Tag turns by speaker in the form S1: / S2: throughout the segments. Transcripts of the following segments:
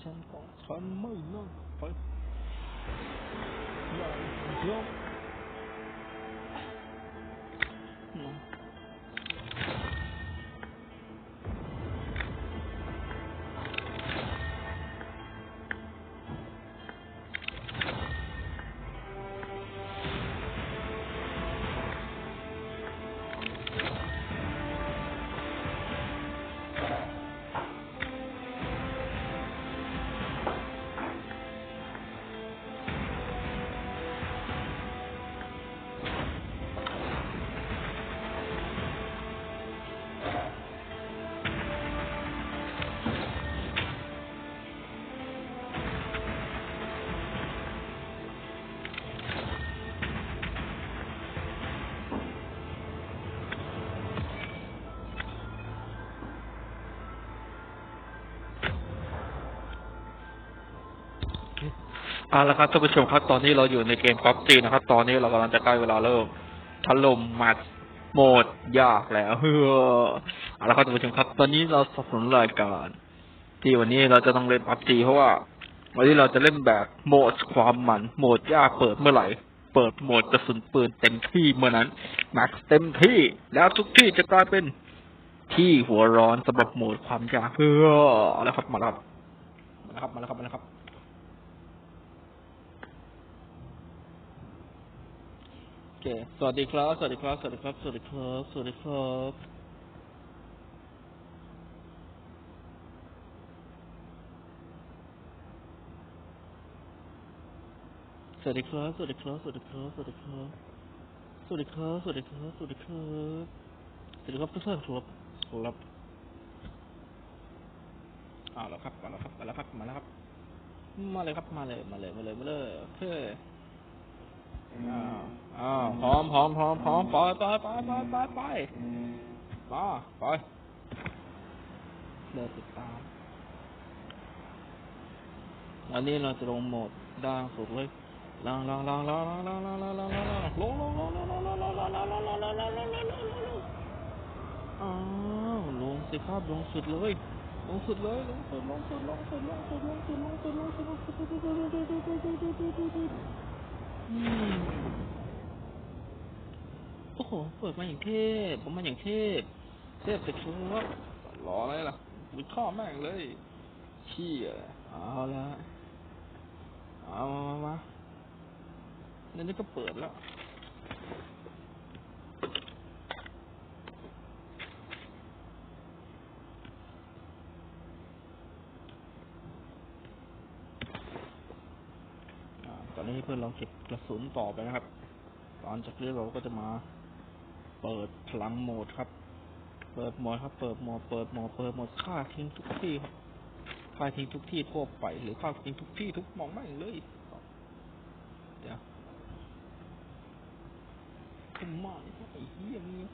S1: ฉันขอฉันไม่นอ เอา
S2: ละครับท่านผู้ชมครับตอนนี้เราอยู่ในเกมพ็อกซีนะครับ ตอนนี้เรากำลังจะใกล้เวลาเริ่มถล่มมตช์โหมดยากแล้วเฮ้อเอาละครับท่านผู้ชมครับ ตอนนี้เราสนับสนุนรายการที่วันนี้เราจะต้องเล่นพ็อกซีเพราะว่า วันนี้เราจะเล่นแบบโหมดความมันโหมดยากเปิดเมื่อไหร่เปิดโหมดกระสุนปืนเต็มที่เมื่อนั้นแม็กเต็มที่แล้วทุกที่จะกลายเป็นที่หัวร้อนสำหรับโหมดความยากเฮ้ออาละครับมาแล้วครับมาแล้วครับมาแล้วครับมาแล้วครับ ค สวัสดีครับ สวัสดีครับ สวัสดีครับ สวัสดีครับ สวัสดีครับสวัสดีครับ สวัสดีครับ สวัสดีครับ สวัสดีครับ สวัสดีครับ สวัสดีครับ สวัสดีครับ สวัสดีครับทุกท่านครับครับเอาแล้วครับ มาแล้วครับ มาแล้วครับ มาแล้วครับ มาเลยครับ มาเลย มาเลย มาเลย มาเลยโอเค อ้าวอ้าวพร้อมพร้อมพร้อมพร้อมไปไปไปไปไปไปมาไปเดินติดตามอันนี้เราจะลงโหมดด่างสุดเลยล่างล่างล่างล่างล่างล่างล่างล่างล่างล่างล่างลงลงลงลงลงลงลงลงลงลงลงลงลงลงลงอ้าวลงสิครับลงสุดเลยลงสุดเลยลงสุดลงสุดลงสุดลงสุดลงสุดลงสุดลงสุดลงสุดลงสุดลงสุดอืม โอ้โห เปิดมาอย่างเทพ ผมมาอย่างเทพ เทพไปครับรออะไรล่ะวิข้อแม่งเลยเชี่ยเอาละ เอามามามาในนี่ก็เปิดแล้ว อ่าตอนนี้เพื่อนเราเก็บกระสุนต่อไปนะครับ ตอนจากนี้เราก็จะมาเปิดพลังโหมดครับ เปิดโหมดครับ เปิดโหมด เปิดโหมด เปิดโหมดฆ่าทิ้งทุกที่ครับฆ่าทิ้งทุกที่ทั่วไป หรือฆ่าทิ้งทุกที่ทุกมองไม่เลย เดี๋ยวขมอนไอ้เหี้ยนี่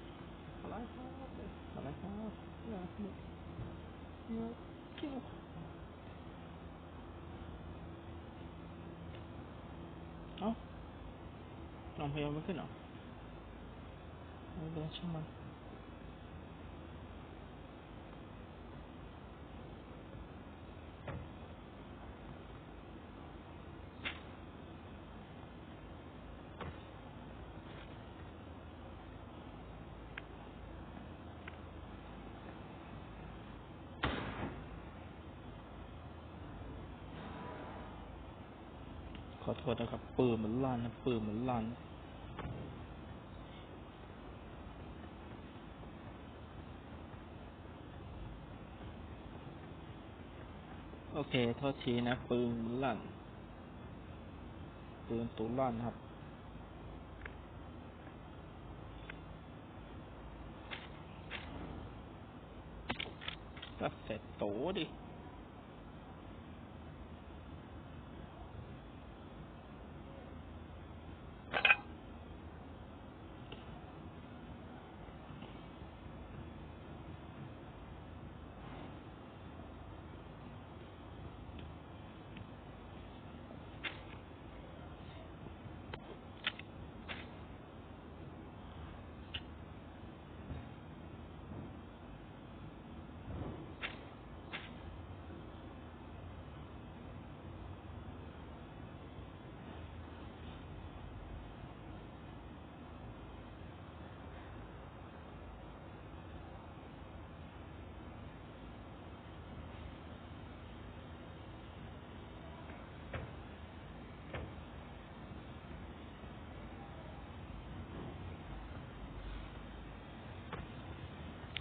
S2: อะไรครับอะไรครับเนี่ยเนี่ยเนี่ยเกี่ยว เอ้า ลองพยายามไม่ขึ้นเหรอไม่เป็นไรช่างมันขอโทษนะครับปืนเหมันลั่นนะปืนเหมันลั่น เอเคโทษทีนะ ปืนมันลั่น ปืนตูลั่นครับ ก็เสร็จโตดิ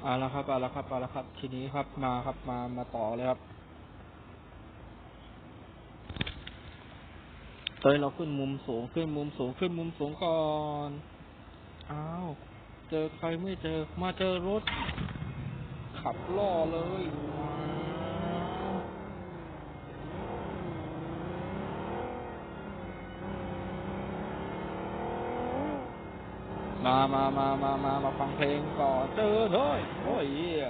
S2: เอาละครับเอาละครับเอาละครับ ทีนี้ครับมาครับมามาต่อเลยครับตอนเราขึ้นมุมสูงขึ้นมุมสูงขึ้นมุมสูงก่อนอ้าวเจอใครไม่เจอมาเจอรถ ขับล่อเลย มามามามามามาฟังเพลงก่อนเจอเลยโอ้ยเหี้ย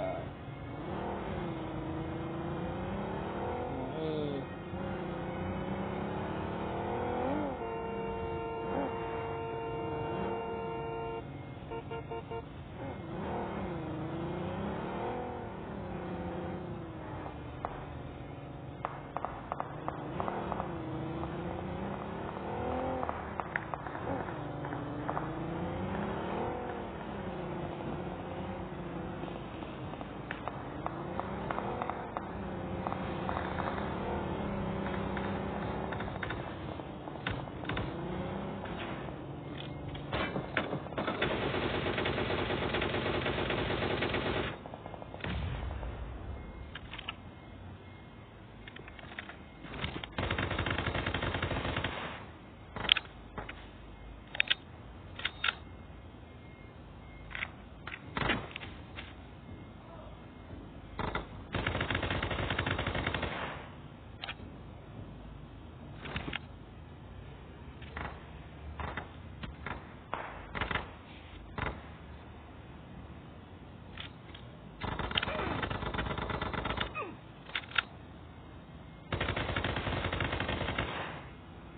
S2: เออ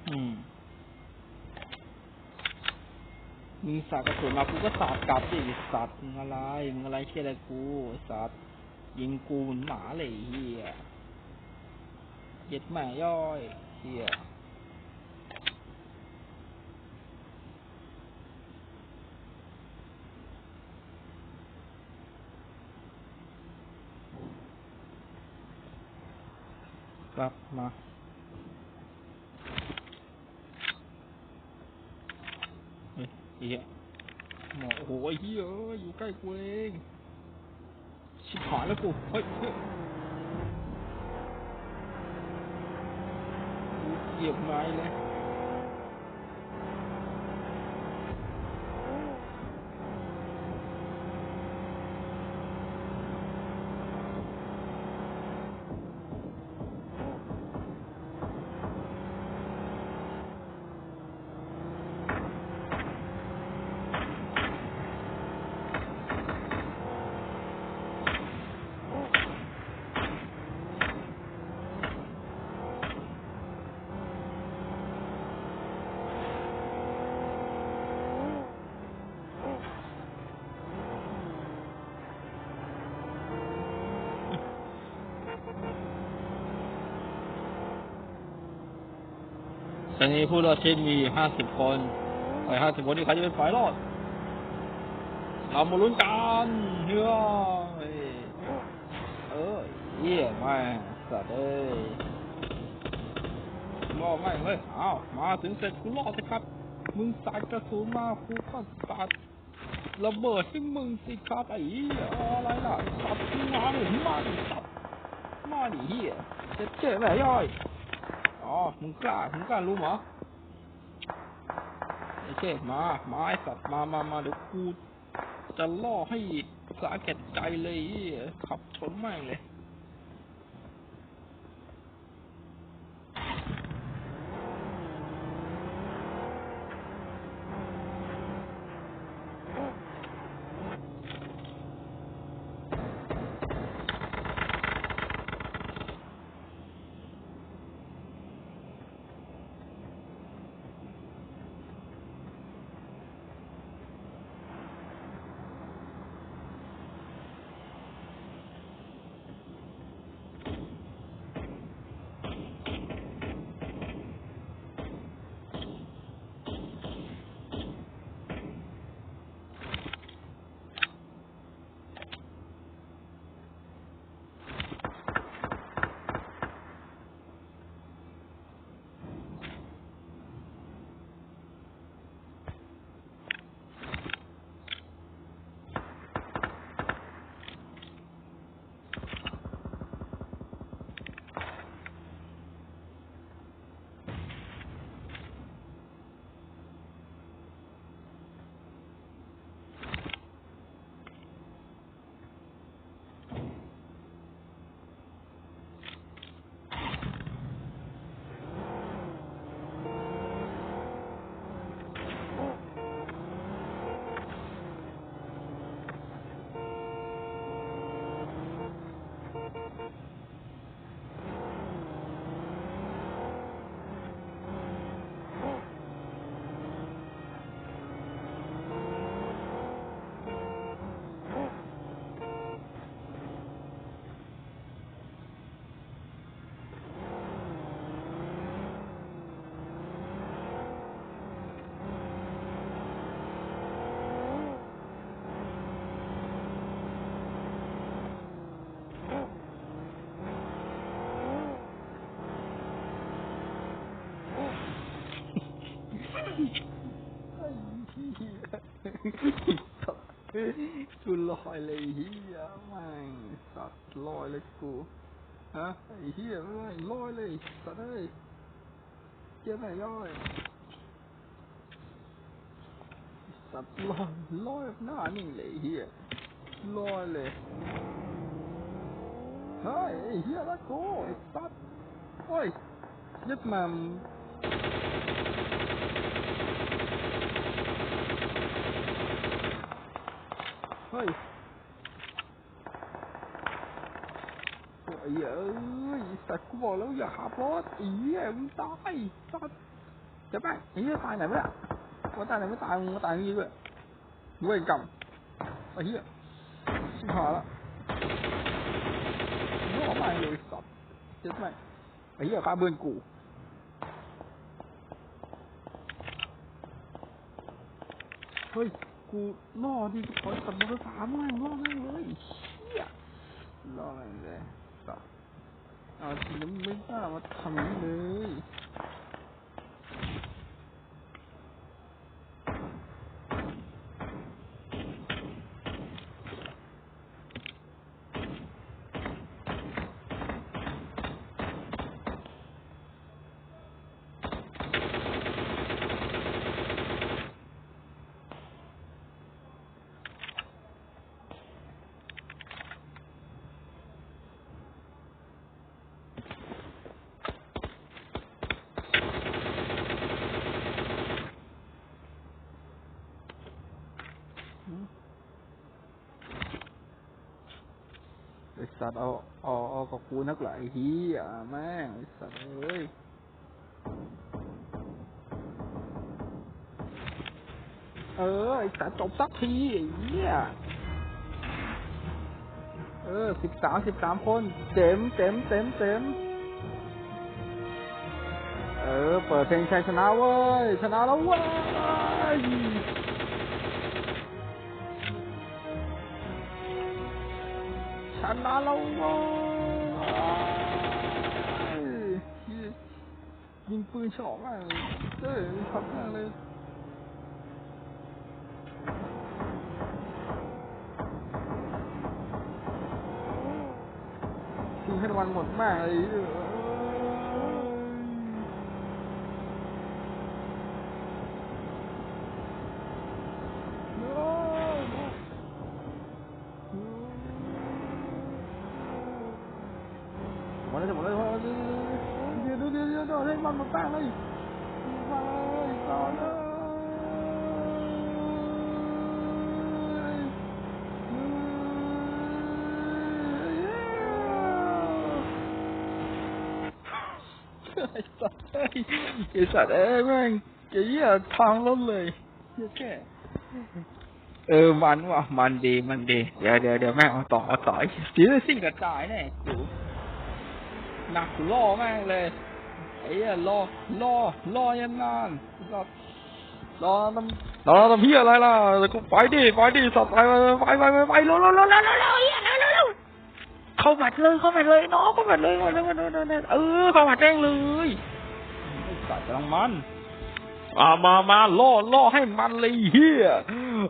S2: อืม มีสาดกระสุนมากูก็สาดกลับดิสัตว์มึงอะไรมึงอะไรเชี่ยอะไรกูสัตว์ยิงกูเหมือนหมาเลยเฮียเย็ดแม่ย่อยเฮียกลับมา เฮียหมอโอ้โหเฮียอยู่ใกล้กูเองชิบหายแล้วกูเฮ้ยเหยียบไม้เลย อนนี้ผู้รอดชีวิตมีห้าสิบคนไอ้ห้าสิบคนนี้ใครจะเป็นฝ่ายรอด เรามาลุ้นกันเฮ้ยเออเยี่ยไม่งสัตว์เอ้ยรอไม่งเลยอ้าวมาถึงเสร็จกูรอดสิครับ มึงสาดกระสุนมากูก็สาดระเบิดให้มึงสิครับไอ้เหี้ยอะไรล่ะสัตว์มึงมาดิมาดิสัตว์มาดิเหี้ยเจ็บเจ็บแม่ย่อย อ๋อมึงกล้ามึงกล้ารู้เหรอไอ้เช่มามาไอ้สัตว์มามามาเดี๋ยวกูจะล่อให้สาแก่ใจเลยเหี้ยขับชนแม่งเลย
S1: อยเลยเฮียแม่งสัตว์ลอยเลยกูฮะไอ้เฮียแม่งลอยเลยสัตว์เอ้ยเฮียแม่งลอยสัตว์ลอยลอยหน้านิ่งเลยเฮียลอยเลยเฮ้ยไอ้เฮียละกูไอ้สัตว์โอ้ยยึดมันเฮ้ยโอ้ยเอ้ย สัตว์กูบอกแล้วอย่าขับรถอ้เหี้ยมึงตายสัตว์จะไปไอ้เหี้ยตายไหนไม่ได้ว่าตายไหนไม่ตายมึงมาตายนี่ด้วยเว้ยกรรมไอ้เหี้ยชิบหายละมึงออกมาเลยสัตว์เจ็บไหมไอ้เหี้ยฆ่าเพื่อนกูเฮ้ย กูล่อดิขอสัตว์บนฟ้ามั่งล่อแม่งเลยเชี่ยล่อแม่งเลย เอาทีนี้มึงไม่กล้ามาทำเลย สัตว์เอาเอาเอากับกูนักหลายทีอะแม่งไอสัตว์เอ้ยเออไอสัตว์จบสักทีไอ้เหี้ยเออสิบสามสิบสามคนเต็มเต็มเต็มเต็มเออ เปิดเพลงชัยชนะเว้ย ชนะแล้วเว้ย ชนะแล้วเว้ยยิงปืนฉลองมากเลยเอ้ยพับมากเลยคือให้รางวัลหมดมากเลย bọn nó bọn nó đưa đưa đưa đưa đưa lên bằng một tay đây bằng ơi. Con ơi. Cái sạt em anh. Chỉ là thang lắm เลยเออมันว่ะมันดีมันดี เดี๋ยวเดี๋ยวเดี๋ยวแม่เอาต่อเอาต่อเดี๋ยวสิ่งกระจายแน่ หนักล่อแม่งเลยไอ้เหี้ยล่อล่อล่อยันนานรอรอทำรอทำเพี้ยอะไรล่ะแล้วก็ไปดิไปดิสัตว์ไปไปไปไปไปเร็วเร็วเร็วเร็วเร็วเร็วเหี้ยเร็วเร็วเร็วเข้าบัดเลยเข้าบัดเลยน้องเข้าบัดเลยเข้าบัดเลยเข้าบัดเลยเออเข้าบัดแจ้งเลยสัตว์กำลังมันมามามาล่อล่อให้มันเลยเฮีย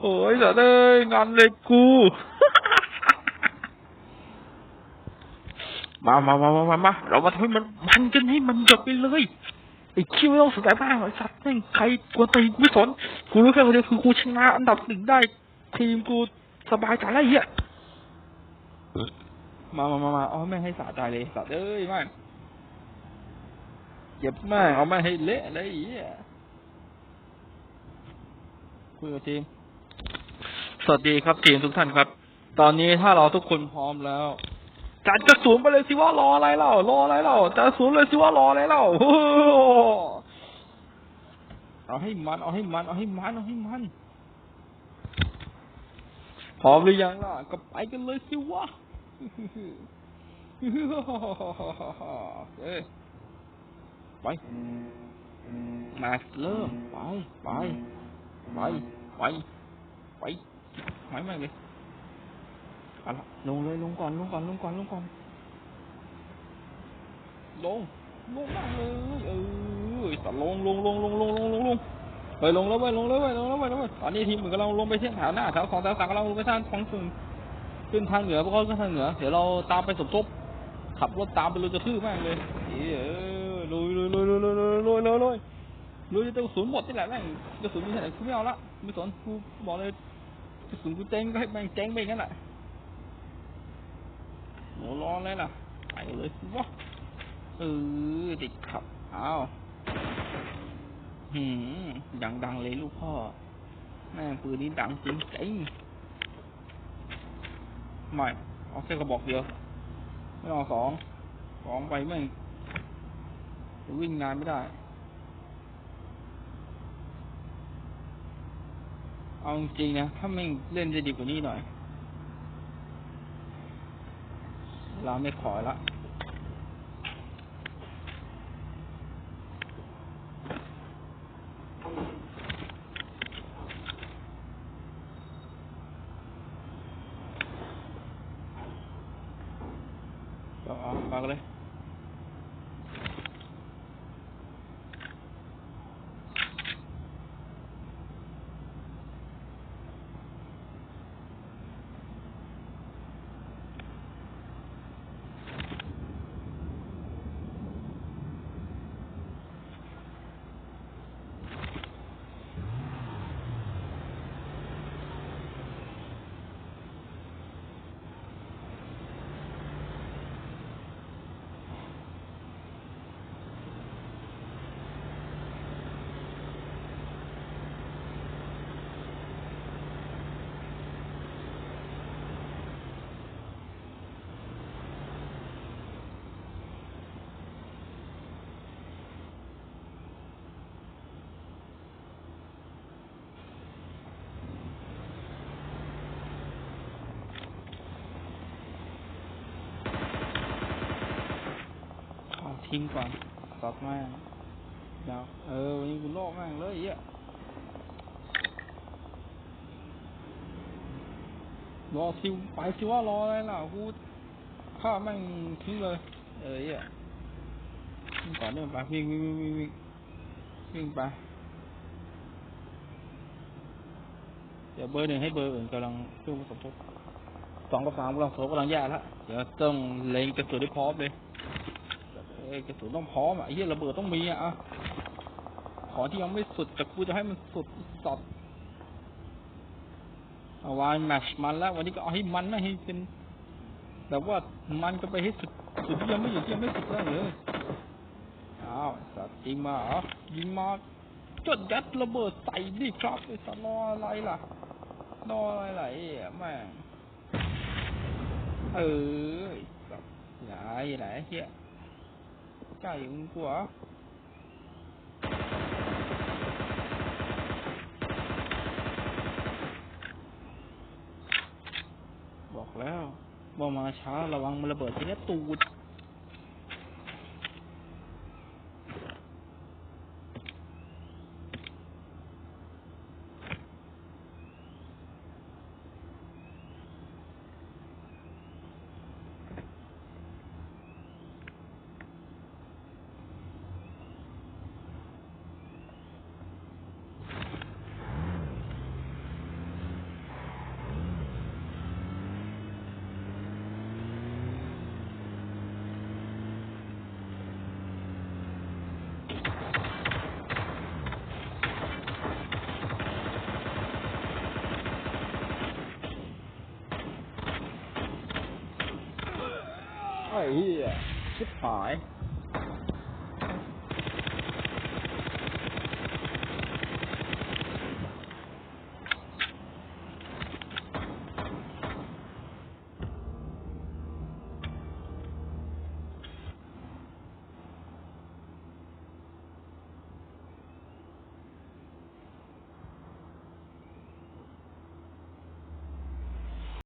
S1: โอ้ยสัตว์เอ้ยงานเลยกู มามามามามามาเรามาทำให้มันมันกันให้มันจบไปเลยไอ้คิวไม่ต้องสนใจมากไอ้สัตว์แม่งใครกวนตีนกูไม่สนกูรู้แค่คนเดียวคือกูชนะอันดับหนึ่งได้ ทีมกูสบายใจแล้วไอ้เฮียมามามามาเอาแม่งให้สะใจเลยสัตว์เอ้ยแม่งเจ็บแม่งเอาแม่งให้เละเลยไอ้เฮียคุยกับทีมสวัสดีครับทีมทุกท่านครับ ตอนนี้ถ้าเราทุกคนพร้อมแล้ว จัดกระสุนไปเลยสิว่ารออะไรเล่ารออะไรเล่าจัดกระสุนเลยสิว่ารออะไรเล่าโอ้โหเอาให้มัน เอาให้มัน เอาให้มัน เอาให้มัน พร้อมหรือยังล่ะ ก็ไปกันเลยสิวะเอ้ไป มาเริ่ม ไป ไป ไป ไป ไปไม่ไม่เลย ละลงเลยลงก่อนลงก่อนลงก่อนลงก่อน ลง ลงมากเลยเออสัตว์ลงลงลงลงลงลงลงลงเฮ้ยลงแล้วเว้ยลงแล้วเว้ยลงแล้วเว้ยลงแล้วตอนนี้ทีมเหมือนกำลังลงไปที่แถวหน้าแถวสองแถวสามกำลังลงไปทางของส่วนขึ้นทางเหนือพวกเขาขึ้นทางเหนือ เดี๋ยวเราตามไปสมทบขับรถตามไปเลยจะทื่อมากเลยเออลุยลุยลุยลุยลุยลุยลุยลุยลุยลุยจะกระสุนหมดนี่แหละแม่งกระสุนมีเท่าไหร่กูไม่เอาละไม่สนกูบอกเลยกระสุนกูเจ๊งก็ให้แม่งเจ๊งไปงั้นแหละ โหร้อนเลยล่ะไปเลยสิวะเออติดขับอ้าวหืมดังๆเลยลูกพ่อ แม่งปืนนี้ดังจริงจริงไม่เอาแค่กระบอกเดียว ไม่เอาสองสองไปไม่งจะวิ่งนานไม่ได้ เอาจริงนะ ถ้าไม่งเล่นได้ดีกว่านี้หน่อย เราไม่ขอละ ทิ้งก่อนตัดแม่เดี๋ยวเออ วันนี้กูโลกม่งเลยไอ้เหี้ยรอคิวไปสิว่ารออะไรล่ะกูฆ่าแม่งทิ้งเลย เออไอ้เยวิ่งต่อนเนื่องไปวิ่งวิ่งวิ่งวิ่งวิ่งวิ่งไปเดี๋ยวเบอร์หนึ่งให้เบอร์อื่นกำลังเครื่องผสมทบสองกับสามกำลังโสกำลังแย่แล้วเดี๋ยวต้องเล็งกระสุนให้พร้อมเลย เอ้กระสุนต้องพร้อมอะเหี้ยระเบิดต้องมีอะขอที่ยังไม่สุดแต่กูจะให้มันสุดสอดเอาวานแมชมันแล้ว วันนี้ก็เอาให้มันนะให้เป็นแบบว่ามันก็ไปให้สุดสุดที่ยังไม่อยู่ที่ยังไม่สุดแล้วเลยอ้าวสัตว์จริงมาเหรอยิงมาจดยัดระเบิดใส่ดิครับไอ้สัตว์รออะไรล่ะรออะไรล่ะไอ้แม่งเอออ้สัตว์ไหนไหนเฮีย ไก่มึงกลัวบอกแล้วบอกมาช้าระวังมันระเบิดทีนี้ตูด here. Goodbye.